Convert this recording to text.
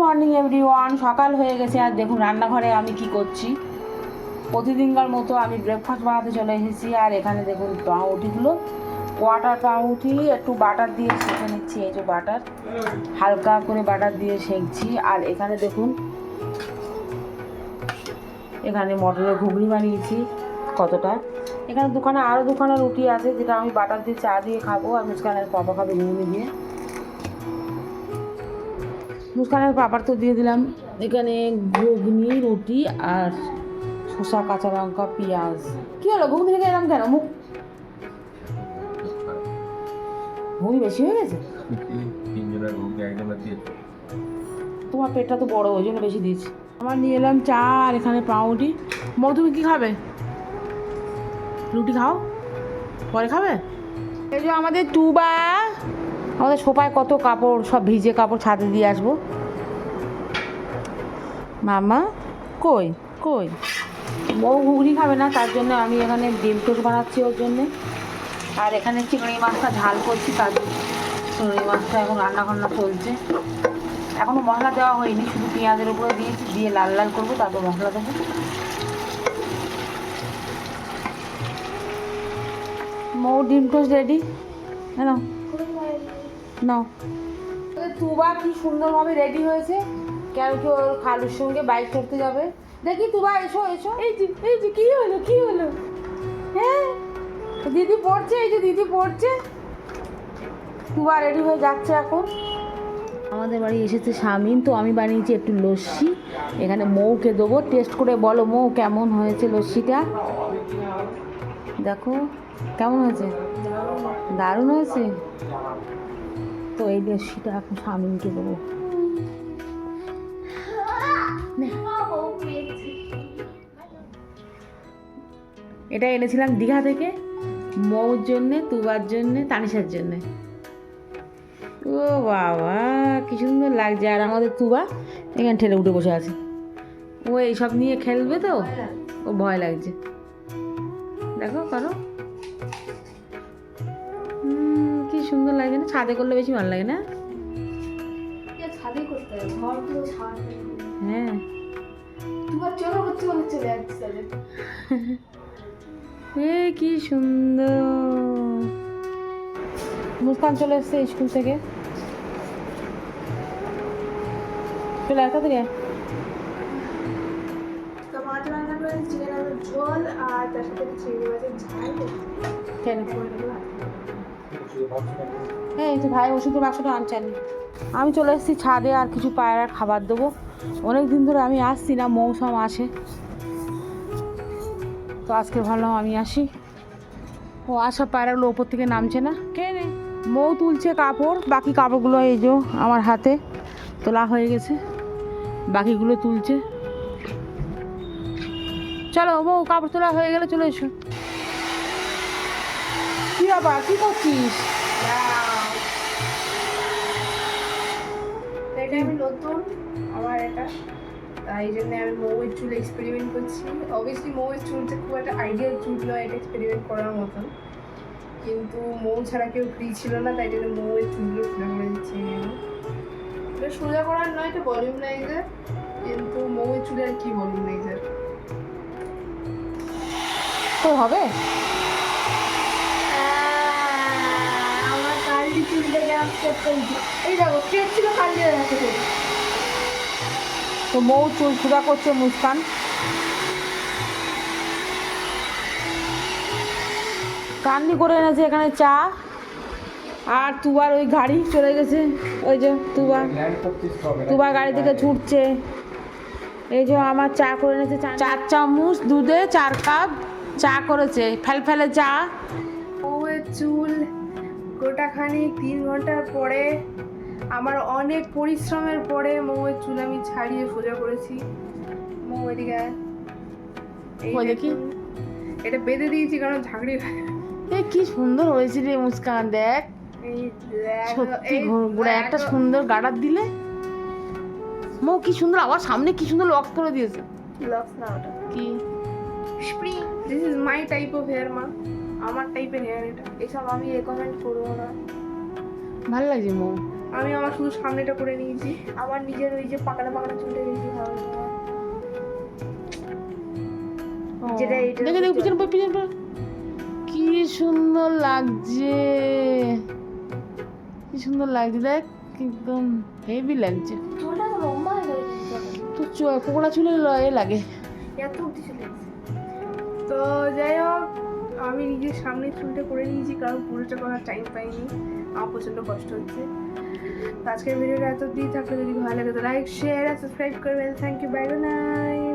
Morning everyone সকাল হয়ে গেছে। আর দেখুন, রান্নাঘরে আমি কি করছি? প্রতিদিনকার মতো আমি ব্রেকফাস্ট বানাতে চলে এসেছি। আর এখানে দেখুন, পাউরুটিগুলো, কোয়াটার পাউরুটি, একটু বাটার দিয়ে সেঁকে নিচ্ছি। এই যে বাটার, হালকা করে বাটার দিয়ে সেঁকছি। আর এখানে দেখুন, এখানে মটরের ঘুগনি বানিয়েছি কতটা। এখানে দোকানে আরও দোকানে রুটি আছে, যেটা আমি বাটার দিয়ে চা দিয়ে খাব। আর মুসকানের পাপা খাবে ঘুগনি দিয়ে। মুসকানের পাপার তো দিয়ে দিলাম। এখানে ঘুগনি রুটি আর শসা কাঁচা লঙ্কা পেঁয়াজ। কী হলো? ঘুগনি থেকে এরকম কেন? মুখ ঘুগনি বেশি হয়ে গেছে? তিনজনের একজনের তোমার পেটটা তো বড় ওই জন্য বেশি দিয়েছি। আমার নিয়ে এলাম চা আর এখানে পাউরুটি। বউ তুমি কী খাবে? রুটি খাও? পরে খাবে? এই যে আমাদের টুবা আমাদের সোফায় কত কাপড় সব ভিজে কাপড় ছাদে দিয়ে আসব। মামা, কই কই? বউ ঘুগনি খাবে না, তার জন্য আমি এখানে ডিম টোস্ট বানাচ্ছি ওর জন্যে। আর এখানে চিংড়ি মাছটা ঝাল করছি, তার চিংড়ি মাছটা এখন রান্না বান্না চলছে। এখনও মশলা দেওয়া হয়নি, শুধু পেঁয়াজের উপরে দিয়েছি, দিয়ে লাল লাল করব, তারপর মশলা দেবো। মৌ, ডিম টোস্ট রেডি হ্যাঁ নাও। তুবা কি সুন্দরভাবে রেডি হয়েছে? কেন কি ওর খালুর সঙ্গে বাইক করতে যাবে? দেখি তুবা এসো এসো। এই যে এই যে কি হলো কি হলো? হ্যাঁ? দিদি পড়ছে এই যে দিদি পড়ছে। তুবা রেডি হয়ে যাচ্ছে এখন। আমাদের বাড়ি এসেছে স্বামীন তো আমি বানিয়েছি একটু লস্যি। এখানে মৌকে দেবো। টেস্ট করে বলো মৌ কেমন হয়েছে লস্যিটা? দেখো কেমন হয়েছে? দারুণ হয়েছে। তো এই লস্যিটা এখন স্বামীনকে দেবো। এটা এনেছিলাম দীঘা থেকে মৌর জন্যে তুবার জন্যে তানিশার জন্যে। ও বাবা কি সুন্দর লাগছে। আর আমাদের তুবা এখানে ঠেলে উঠে বসে আছে। ও এইসব নিয়ে খেলবে তো? ও ভয় লাগছে। দেখো করো। কি সুন্দর লাগে না? ছাদে করলে বেশি ভালো লাগে না? ছাদে করতে ঘর পুরো হ্যাঁ। চলো করতে বলে চলে যাচ্ছে তাহলে। এ কি সুন্দর। মুস্কান চলে এসছে স্কুল থেকে। চলে আসা থেকে ঝোল আর তার সাথে চিংড়ি মাছের ঝাল কেন। হ্যাঁ এই যে ভাই ওষুধের বাক্সটা আনছেন আমি চলে এসেছি ছাদে আর কিছু পায়রার খাবার দেবো। অনেক দিন ধরে আমি আসছি না, মৌসুম আসে। তো আজকে ভাবলাম আমি আসি। ও আসা পায়রাগুলো ওপর থেকে নামছে না। কে নে মৌ তুলছে কাপড়, বাকি কাপড়গুলো এই যে আমার হাতে। তোলা হয়ে গেছে। বাকিগুলো তুলছে। চলো মৌ, কাপড় তোলা হয়ে গেলে চলে এসো। কি আবার কি করছিস তো এটা আমি নতুন আমার এটা তাই জন্য আমি মৌয়ের চুল এক্সপেরিমেন্ট করছি। অবভিয়াসলি মৌয়ের চুলটা খুব একটা আইডিয়াল চুল নয় এটা এক্সপেরিমেন্ট করার মতন। কিন্তু মৌ ছাড়া কেউ ফ্রি ছিল না, তাই জন্য মৌয়ের চুলগুলো সোজা করে দিচ্ছি এটা সোজা করার নয়, এটা ভলিউমনাইজার কিন্তু মৌয়ের চুলে আর কি ভলিউমনাইজার তো হবে? এই দেখো স্ট্রেট ছিল কালটি তো। মৌ চুল সুদা করছে মুস্কান। কান্নি করে এনেছে এখানে চা। আর তুবার ওই গাড়ি চলে গেছে। ওই যে তুবা তুবা গাড়ি থেকে ছুটছে। এই যে আমার চা করে এনেছে চার চামচ দুধে চার কাপ চা করেছে। ফেল ফেলে চা। মৌয়ের চুল গোটাখানি তিন ঘণ্টার পরে আমার অনেক পরিশ্রমের পরে মৌয়ের চুল আমি ছাড়িয়ে সোজা করেছি। মৌ এদিকে দেখি। এটা বেঁধে দিয়েছি কারণ ঝাঁকড়ি এ কি সুন্দর হয়েছে রে মুস্কান দেখ। সত্যি এই একটা সুন্দর গাডার দিলে। মৌ কি সুন্দর আবার সামনে কি সুন্দর লক করে দিয়েছে। Locks না ওটা। কি? Spring this is my type of hair মা আমার টাইপের হেয়ার এটা। এসব আমি রেকমেন্ড করব না। ভালো লাগছে মো। আমি আমার শুধু সামনেটা করে নিয়েছি। আমার নিজের ওই যে পাকানো পাকানো চুলটা বেশি ভালো যেটা এটা দেখে দেখে পিছনে পিছনে। কি সুন্দর লাগছে। কি সুন্দর লাগছে দেখ একদম হেভি লাগছে। তো কোকড়া চুলে এ লাগে। এত তো যাই হোক আমি নিজের সামনে চুলটা করে নিয়েছি, কারণ পুরোটা করার টাইম পাইনি। আমার প্রচণ্ড কষ্ট হচ্ছে। আজকের ভিডিওটা এত দিয়ে থাকলে। যদি ভালো লাগে তো লাইক শেয়ার আর সাবস্ক্রাইব করবেন। Thank you bye night